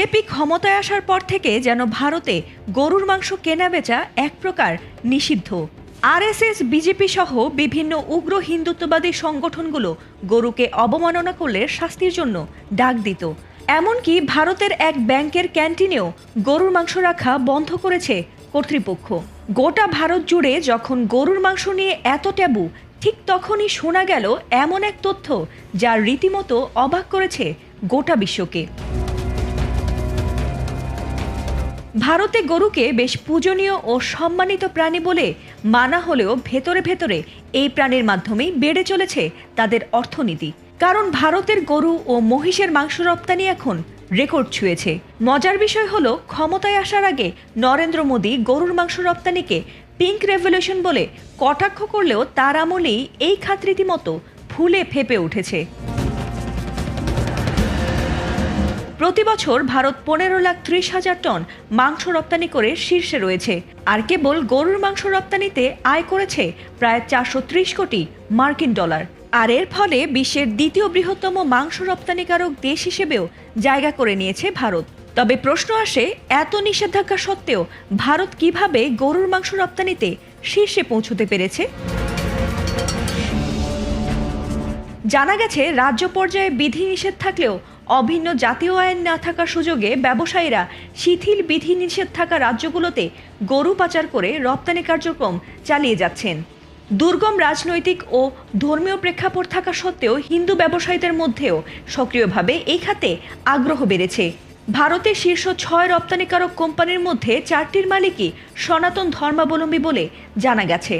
BJP ক্ষমতায় আসার পর থেকে যেন ভারতে গরুর মাংস কেনা বেচা এক প্রকার নিষিদ্ধ। আরএসএস, বিজেপি সহ বিভিন্ন উগ্র হিন্দুত্ববাদী সংগঠনগুলো গরুকে অবমাননা করলে শাস্তির জন্য ডাক দিত। এমনকি ভারতের এক ব্যাংকের ক্যান্টিনেও গরুর মাংস রাখা বন্ধ করেছে কর্তৃপক্ষ। গোটা ভারত জুড়ে যখন গরুর মাংস নিয়ে এত ট্যাবু, ঠিক তখনই শোনা গেল এমন এক তথ্য যা রীতিমতো অবাক করেছে গোটা বিশ্বকে। ভারতে গরুকে বেশ পূজনীয় ও সম্মানিত প্রাণী বলে মানা হলেও ভেতরে ভেতরে এই প্রাণীর মাধ্যমেই বেড়ে চলেছে তাদের অর্থনীতি। কারণ ভারতের গরু ও মহিষের মাংস রপ্তানি এখন রেকর্ড ছুঁয়েছে। মজার বিষয় হলো, ক্ষমতায় আসার আগে নরেন্দ্র মোদী গরুর মাংস রপ্তানিকে পিঙ্ক রেভলিউশন বলে কটাক্ষ করলেও তার আমলেই এই খাত রীতিমতো ফুলে ফেপে উঠেছে। প্রতি বছর ভারত পনেরো লাখ ত্রিশ হাজার টন মাংস রপ্তানি করে শীর্ষে রয়েছে। আর কেবল গরুর মাংস রপ্তানিতে আয় করেছে প্রায় চারশো ত্রিশ কোটি মার্কিন ডলার। আর এর ফলে বিশ্বের দ্বিতীয় বৃহত্তম মাংস রপ্তানিকারক দেশ হিসেবেও জায়গা করে নিয়েছে ভারত। তবে প্রশ্ন আসে, এত নিষেধাজ্ঞা সত্ত্বেও ভারত কীভাবে গরুর মাংস রপ্তানিতে শীর্ষে পৌঁছতে পেরেছে? জানা গেছে, রাজ্য পর্যায়ে বিধি নিষেধ থাকলেও অভিন্ন জাতীয় আইন না থাকার সুযোগে ব্যবসায়ীরা শিথিল বিধি নিষেধ থাকা রাজ্যগুলোতে গরু পাচার করে রপ্তানি কার্যক্রম চালিয়ে যাচ্ছেন। দুর্গম রাজনৈতিক ও ধর্মীয় প্রেক্ষাপট থাকা সত্ত্বেও হিন্দু ব্যবসায়ীদের মধ্যেও সক্রিয়ভাবে এই খাতে আগ্রহ বেড়েছে। ভারতের শীর্ষ ছয় রপ্তানিকারক কোম্পানির মধ্যে চারটির মালিকই সনাতন ধর্মাবলম্বী বলে জানা গেছে।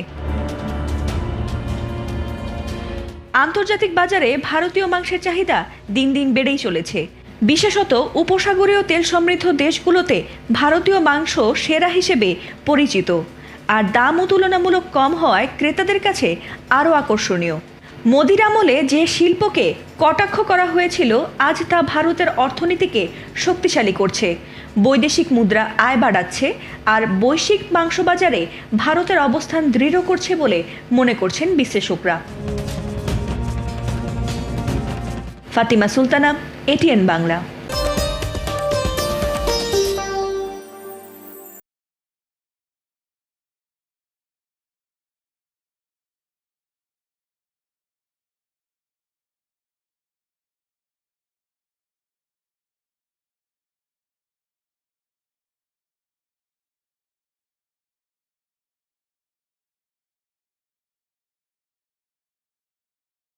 আন্তর্জাতিক বাজারে ভারতীয় মাংসের চাহিদা দিন দিন বেড়েই চলেছে। বিশেষত উপসাগরীয় তেল সমৃদ্ধ দেশগুলোতে ভারতীয় মাংস সেরা হিসেবে পরিচিত। আর দামও তুলনামূলক কম হওয়ায় ক্রেতাদের কাছে আরও আকর্ষণীয়। মোদির আমলে যে শিল্পকে কটাক্ষ করা হয়েছিল, আজ তা ভারতের অর্থনীতিকে শক্তিশালী করছে। বৈদেশিক মুদ্রা আয় বাড়াচ্ছে আর বৈশ্বিক মাংস বাজারে ভারতের অবস্থান দৃঢ় করছে বলে মনে করছেন বিশ্লেষকরা। ফাতিমা সুলতানা এটিএন বাংলা।